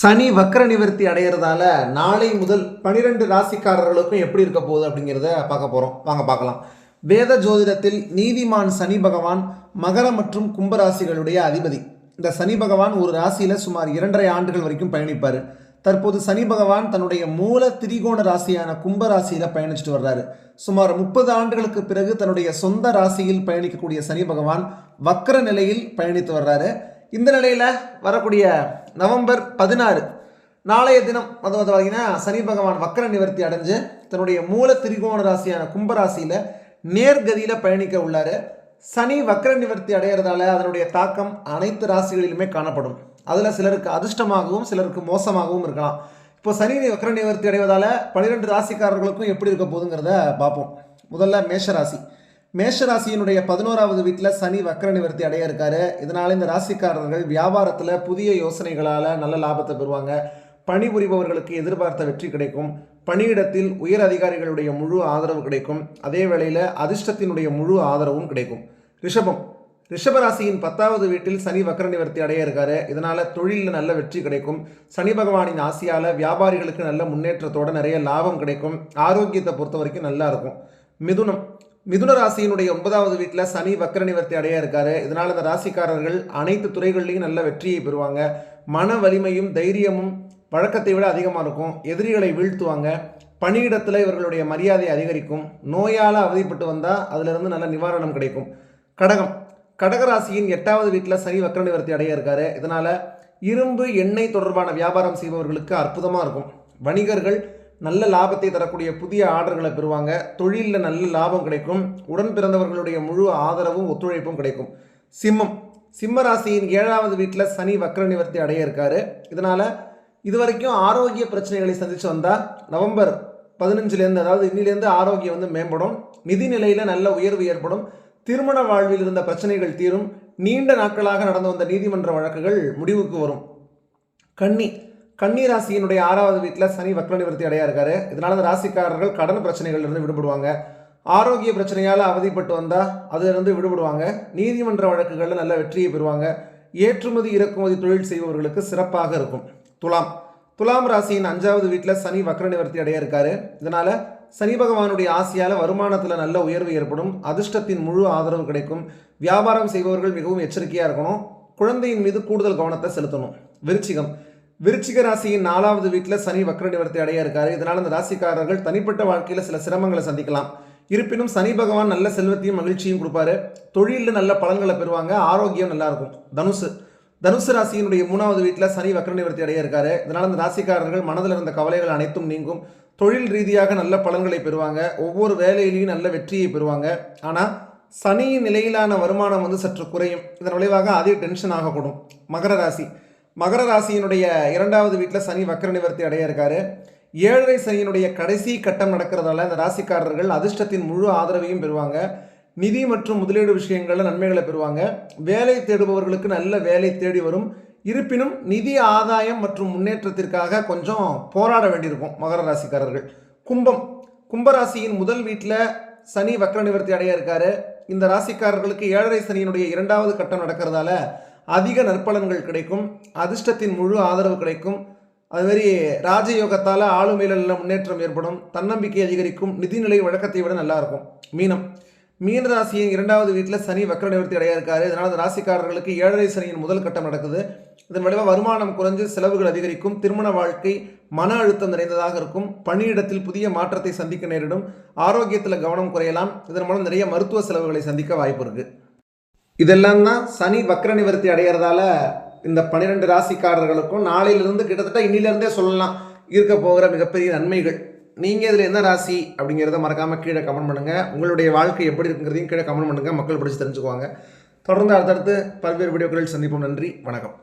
சனி வக்கர நிவர்த்தி அடையிறதால நாளை முதல் பனிரெண்டு ராசிக்காரர்களுக்கும் எப்படி இருக்க போகுது அப்படிங்கிறத பார்க்க போகிறோம் வாங்க பார்க்கலாம். வேத ஜோதிடத்தில் நீதிமான் சனி பகவான் மகர மற்றும் கும்பராசிகளுடைய அதிபதி. இந்த சனி பகவான் ஒரு ராசியில் சுமார் இரண்டரை ஆண்டுகள் வரைக்கும் பயணிப்பார். தற்போது சனி பகவான் தன்னுடைய மூல திரிகோண ராசியான கும்ப ராசியில பயணிச்சுட்டு வர்றாரு. சுமார் முப்பது ஆண்டுகளுக்கு பிறகு தன்னுடைய சொந்த ராசியில் பயணிக்கக்கூடிய சனி பகவான் வக்கர நிலையில் பயணித்து வர்றாரு. இந்த நிலையில் வரக்கூடிய நவம்பர் பதினாறு நாளைய தினம் அது வந்து பார்த்தீங்கன்னா சனி பகவான் வக்கர நிவர்த்தி அடைஞ்சு தன்னுடைய மூல திரிகோண ராசியான கும்பராசியில் நேர்கதியில் பயணிக்க உள்ளார். சனி வக்கர நிவர்த்தி அடையிறதால அதனுடைய தாக்கம் அனைத்து ராசிகளிலுமே காணப்படும். அதில் சிலருக்கு அதிர்ஷ்டமாகவும் சிலருக்கு மோசமாகவும் இருக்கலாம். இப்போ சனி வக்கர நிவர்த்தி அடைவதால் பன்னிரெண்டு ராசிக்காரர்களுக்கும் எப்படி இருக்க போகுதுங்கிறத பார்ப்போம் முதல்ல மேஷராசி மேஷராசியினுடைய பதினோராவது வீட்டில் சனி வக்கர நிவர்த்தி அடைய இருக்காரு. இதனால் இந்த ராசிக்காரர்கள் வியாபாரத்தில் புதிய யோசனைகளால் நல்ல லாபத்தை பெறுவாங்க. பணிபுரிபவர்களுக்கு எதிர்பார்த்த வெற்றி கிடைக்கும். பணியிடத்தில் உயர் அதிகாரிகளுடைய முழு ஆதரவு கிடைக்கும். அதே வேளையில் அதிர்ஷ்டத்தினுடைய முழு ஆதரவும் கிடைக்கும். ரிஷபம். ரிஷபராசியின் பத்தாவது வீட்டில் சனி வக்கர நிவர்த்தி அடைய இருக்காரு. இதனால தொழிலில் நல்ல வெற்றி கிடைக்கும். சனி பகவானின் ஆசையால் வியாபாரிகளுக்கு நல்ல முன்னேற்றத்தோட நிறைய லாபம் கிடைக்கும். ஆரோக்கியத்தை பொறுத்த வரைக்கும் நல்லா இருக்கும். மிதுனம். மிதுன ராசியினுடைய ஒன்பதாவது வீட்டில் சனி வக்கர நிவர்த்தி அடைய இருக்காரு. இதனால் இந்த ராசிக்காரர்கள் அனைத்து துறைகள்லையும் நல்ல வெற்றியை பெறுவாங்க. மன வலிமையும் தைரியமும் வழக்கத்தை விட அதிகமாக இருக்கும். எதிரிகளை வீழ்த்துவாங்க. பணியிடத்தில் இவர்களுடைய மரியாதை அதிகரிக்கும். நோயால் அவதிப்பட்டு வந்தால் அதிலிருந்து நல்ல நிவாரணம் கிடைக்கும். கடகம். கடகராசியின் எட்டாவது வீட்டில் சனி வக்கர நிவர்த்தி அடைய இருக்காரு. இதனால் இரும்பு எண்ணெய் தொடர்பான வியாபாரம் செய்பவர்களுக்கு அற்புதமாக இருக்கும். வணிகர்கள் நல்ல லாபத்தை தரக்கூடிய புதிய ஆர்டர்களை பெறுவாங்க. தொழிலில் நல்ல லாபம் கிடைக்கும். உடன் பிறந்தவர்களுடைய முழு ஆதரவும் ஒத்துழைப்பும் கிடைக்கும். சிம்மம். சிம்ம ராசியின் ஏழாவது வீட்டில் சனி வக்கர நிவர்த்தி அடைய இருக்காரு. இதனால் இதுவரைக்கும் ஆரோக்கிய பிரச்சனைகளை சந்தித்து வந்தால் நவம்பர் பதினஞ்சுலேருந்து அதாவது இன்னிலேருந்து ஆரோக்கியம் வந்து மேம்படும். நிதி நிலையில் நல்ல உயர்வு ஏற்படும். திருமண வாழ்வில் இருந்த பிரச்சனைகள் தீரும். நீண்ட நாட்களாக நடந்து வந்த நீதிமன்ற வழக்குகள் முடிவுக்கு வரும். கன்னி. கன்னி ராசியினுடைய ஆறாவது வீட்டில் சனி வக்ர நிவர்த்தி அடையா இருக்காரு. இதனால அந்த ராசிக்காரர்கள் கடன் பிரச்சனைகள்லேருந்து விடுபடுவாங்க. ஆரோக்கிய பிரச்சனையால் அவதிப்பட்டு வந்தால் அதிலிருந்து விடுபடுவாங்க. நீதிமன்ற வழக்குகளில் நல்ல வெற்றியை பெறுவாங்க. ஏற்றுமதி இறக்குமதி தொழில் செய்பவர்களுக்கு சிறப்பாக இருக்கும். துலாம். துலாம் ராசியின் அஞ்சாவது வீட்டில் சனி வக்ர நிவர்த்தி அடைய இருக்காரு. இதனால் சனி பகவானுடைய ஆசையால் வருமானத்தில் நல்ல உயர்வு ஏற்படும். அதிர்ஷ்டத்தின் முழு ஆதரவு கிடைக்கும். வியாபாரம் செய்பவர்கள் மிகவும் எச்சரிக்கையாக இருக்கணும். குழந்தையின் மீது கூடுதல் கவனத்தை செலுத்தணும். விருச்சிகம். விருச்சிக ராசியின் நாலாவது வீட்டில் சனி வக்ர நிவர்த்தி அடைய இருக்காரு. இதனால் அந்த ராசிக்காரர்கள் தனிப்பட்ட வாழ்க்கையில் சில சிரமங்களை சந்திக்கலாம். இருப்பினும் சனி பகவான் நல்ல செல்வத்தையும் மகிழ்ச்சியும் கொடுப்பாரு. தொழிலில் நல்ல பலன்களை பெறுவாங்க. ஆரோக்கியம் நல்லா இருக்கும். தனுசு. தனுசு ராசியினுடைய மூணாவது வீட்டில் சனி வக்ர நிவர்த்தி அடைய இருக்காரு. இதனால் அந்த ராசிக்காரர்கள் மனதில் இருந்த கவலைகள் அனைத்தும் நீங்கும். தொழில் ரீதியாக நல்ல பலன்களை பெறுவாங்க. ஒவ்வொரு வேலையிலையும் நல்ல வெற்றியை பெறுவாங்க. ஆனால் சனியின் நிலையிலான வருமானம் வந்து சற்று குறையும். இதன் விளைவாக அதிக டென்ஷன் ஆகக்கூடும். மகர ராசி. மகர ராசியினுடைய இரண்டாவது வீட்டில் சனி வக்கர நிவர்த்தி அடைய இருக்காரு. ஏழரை சனியினுடைய கடைசி கட்டம் நடக்கிறதால இந்த ராசிக்காரர்கள் அதிர்ஷ்டத்தின் முழு ஆதரவையும் பெறுவாங்க. நிதி மற்றும் முதலீடு விஷயங்களில் நன்மைகளை பெறுவாங்க. வேலை தேடுபவர்களுக்கு நல்ல வேலை தேடி வரும். இருப்பினும் நிதி ஆதாயம் மற்றும் முன்னேற்றத்திற்காக கொஞ்சம் போராட வேண்டியிருக்கும் மகர ராசிக்காரர்கள். கும்பம். கும்பராசியின் முதல் வீட்டில் சனி வக்ர நிவர்த்தி அடைய இருக்காரு. இந்த ராசிக்காரர்களுக்கு ஏழரை சனியினுடைய இரண்டாவது கட்டம் நடக்கிறதால அதிக நற்பலன்கள் கிடைக்கும் அதிர்ஷ்டத்தின் முழு ஆதரவு கிடைக்கும். அதுமாரி ராஜயோகத்தால் ஆளுமையில் நல்ல முன்னேற்றம் ஏற்படும். தன்னம்பிக்கை அதிகரிக்கும். நிதிநிலை வழக்கத்தை விட நல்லா இருக்கும். மீனம். மீன ராசியின் இரண்டாவது வீட்டில் சனி வக்கர நிவர்த்தி அடைய இருக்காரு. இதனால் அந்த ராசிக்காரர்களுக்கு ஏழரை சனியின் முதல் கட்டம் நடக்குது. இதன் விளைவாக வருமானம் குறைஞ்சு செலவுகள் அதிகரிக்கும். திருமண வாழ்க்கை மன அழுத்தம் நிறைந்ததாக இருக்கும். பணியிடத்தில் புதிய மாற்றத்தை சந்திக்க நேரிடும். ஆரோக்கியத்தில் கவனம் குறையலாம். இதன் மூலம் நிறைய மருத்துவ செலவுகளை சந்திக்க வாய்ப்பு இருக்குது இதெல்லாம் தான் சனி வக்ர நிவர்த்தி அடைகிறதால இந்த பன்னிரெண்டு ராசிக்காரர்களுக்கும் நாளையிலிருந்து கிட்டத்தட்ட இன்னிலிருந்தே சொல்லலாம். இருக்க போகிற மிகப்பெரிய நன்மைகள். நீங்கள் இதில் என்ன ராசி அப்படிங்கிறத மறக்காமல் கீழே கமெண்ட் பண்ணுங்கள் உங்களுடைய வாழ்க்கை எப்படி இருக்குங்கிறதையும் கீழே கமெண்ட் பண்ணுங்கள் மக்கள் பிடிச்சி தெரிஞ்சுக்குவாங்க. தொடர்ந்து அடுத்தடுத்து பல்வேறு வீடியோக்களில் சந்திப்போம். நன்றி. வணக்கம்.